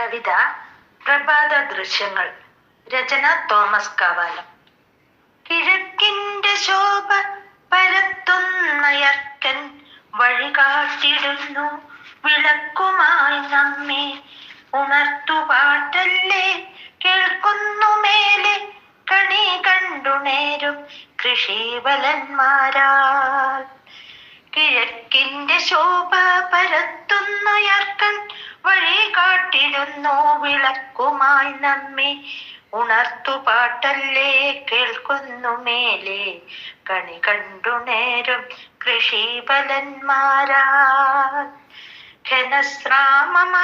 കവിത പ്രഭാത ദൃശ്യങ്ങൾ രചന തോമസ് കാവാലം. കിഴക്കിന്റെ ശോഭ പരത്തുന്നയർക്കൻ വഴികാട്ടിടുന്നു വിളക്കുമായി നമ്മെ ഉണർത്തുപാട്ടല്ലേ കേൾക്കുന്നു മേലെ കണി കണ്ടുണേരും കൃഷിവലന്മാരാൽ. കിഴക്കിന്റെ ശോഭ പരത്തുന്നയർക്കൻ വഴി കാട്ടിടുന്നു വിളക്കുമായി നമ്മെ ഉണർത്തുപാട്ടല്ലേ കേൾക്കുന്നു മേലെ. കണി കണ്ടു നേരം കൃഷിബലന്മാരാൽ ഘനശ്രാമമ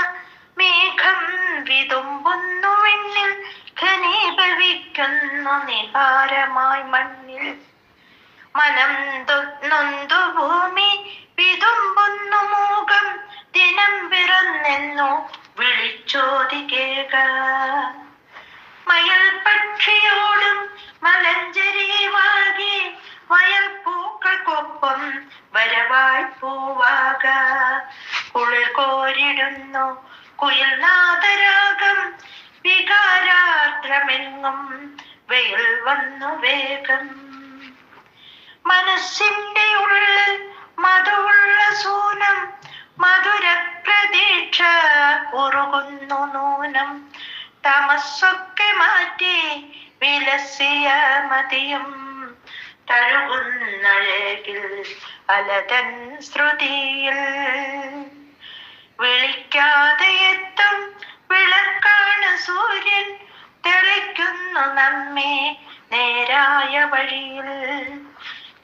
മേഘം വിതുമ്പുന്നു വിണ്ണിൽ. ഘനീഭവിക്കുന്നു നിഹാരമായി മണ്ണിൽ. മനം നൊന്തു ഭൂമി കുളിർ കോരിടുന്നു. കുയിൽ നാദരാഗം വികാരാർദ്രമെങ്ങും വെയിൽ വന്നു വേഗം. മനസ്സിന്റെ ഉള്ളിൽ മധുവുള്ള സൂനം മധുര പ്രതീക്ഷ ഉറുകുന്നു നൂനം. തമസ്സൊക്കെ മാറ്റി വിലസിയ മതിയും. തഴുകുന്നഴകിൽ അലതൻ ശ്രുതിയിൽ. വഴിയിൽ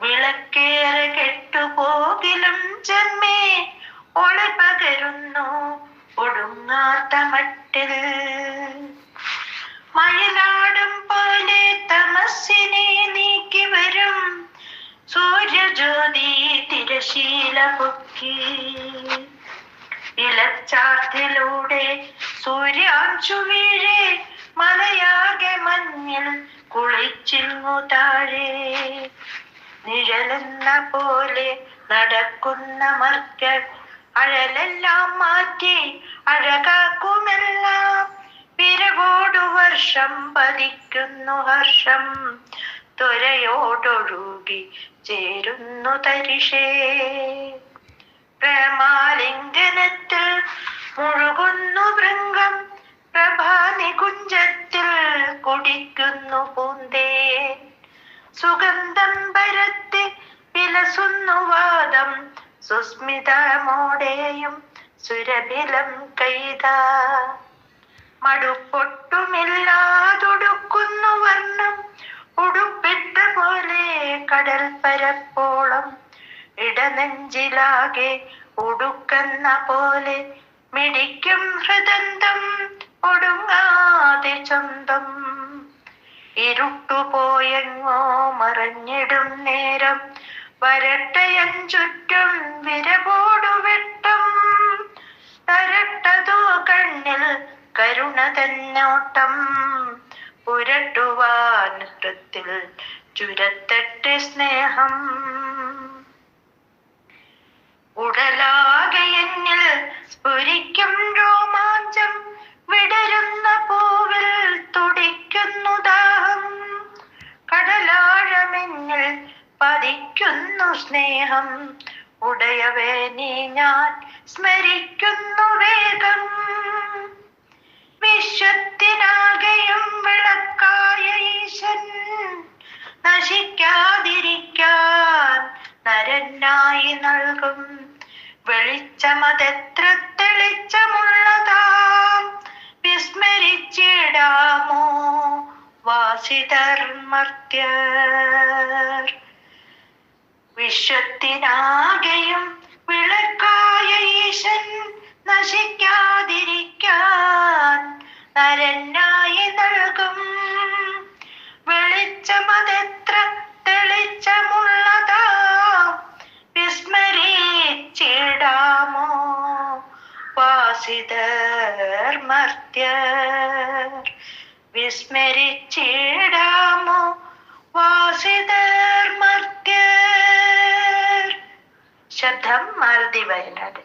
വിളക്കേറെ കെട്ടുപോകിലും ജന്മേ ഒളി പകരുന്നു ഒടുങ്ങാത്ത മട്ടിൽ. മയിലാടും പോലെ തമസ്സിനെ നീക്കി വരും സൂര്യജ്യോതി തിരശീല പൊക്കി. ഇലച്ചാർത്തിലൂടെ സൂര്യാംശു വീഴെ മലയാകെ മഞ്ഞിൽ കുളിച്ചിങ്ങു താഴെ നിഴലെന്ന പോലെ നടക്കുന്ന മക്കൾ അഴലെല്ലാം മാറ്റി അഴകാക്കുമെല്ലാം. പിരവോടു വർഷം പതിക്കുന്നു ഹർഷം ത്വരയോടൊഴുകി ചേരുന്നു തരിഷേ പ്രേമാലിംഗനത്തിൽ മുഴുകുന്നു ഭൃംഗം. പ്രഭാനികുഞ്ചത്തിൽ കുഞ്ചത്തിൽ പൂന്തേ സുഗന്ധം പരത്തി വിലസുന്നു വാദം. സുസ്മിതമോടെയും സുരബിലം കൈത. മടുപ്പൊട്ടുമില്ലാതൊടുക്കുന്നു വർണം. ഉടുപ്പിട്ട പോലെ കടൽ പരപ്പോളം. ഇടനെഞ്ചിലാകെ ഉടുക്കുന്ന പോലെ മിടിക്കും ഹൃദന്തം. ഒടുങ്ങാതെ ചന്തം ഇരുട്ടുപോയെങ്ങോ മറഞ്ഞിടും നേരം. വരട്ടയൻ ചുറ്റും വിരപോടു തരട്ടതോ കണ്ണിൽ കരുണ തന്നോട്ടം. പുരട്ടുവാൻ ഹൃത്തിൽ ചുരത്തട്ടെ സ്നേഹം. ഉടലാകെ എന്നിൽ സ്ഫുരിക്കും രോമാഞ്ചം സ്നേഹം ഉടയവേ നീ ഞാൻ സ്മരിക്കുന്നു വേഗം വിശ്വത്തിനാകെയും വിളക്കായ ഈശൻ നശിക്കാതിരിക്കാൻ നരനായി നൽകും. വെളിച്ചമതെത്ര തെളിച്ചമുള്ളതാം. വിസ്മരിച്ചിടാമോ വാസിതർ മർത്യർ. വിശ്വത്തിനാകെയും വിളക്കായ ഈശൻ നശിക്കാതിരിക്കാൻ നരനായി നൽകും. വെളിച്ചമതെത്ര തെളിച്ചമുള്ളതാ? വിസ്മരിച്ചിടാമോ വാസിതർ മർത്യർ വിസ്മരിച്ചിടാമോ വാസിതർ മർത്യർ ശബ്ദം മാരുതി വയനാട്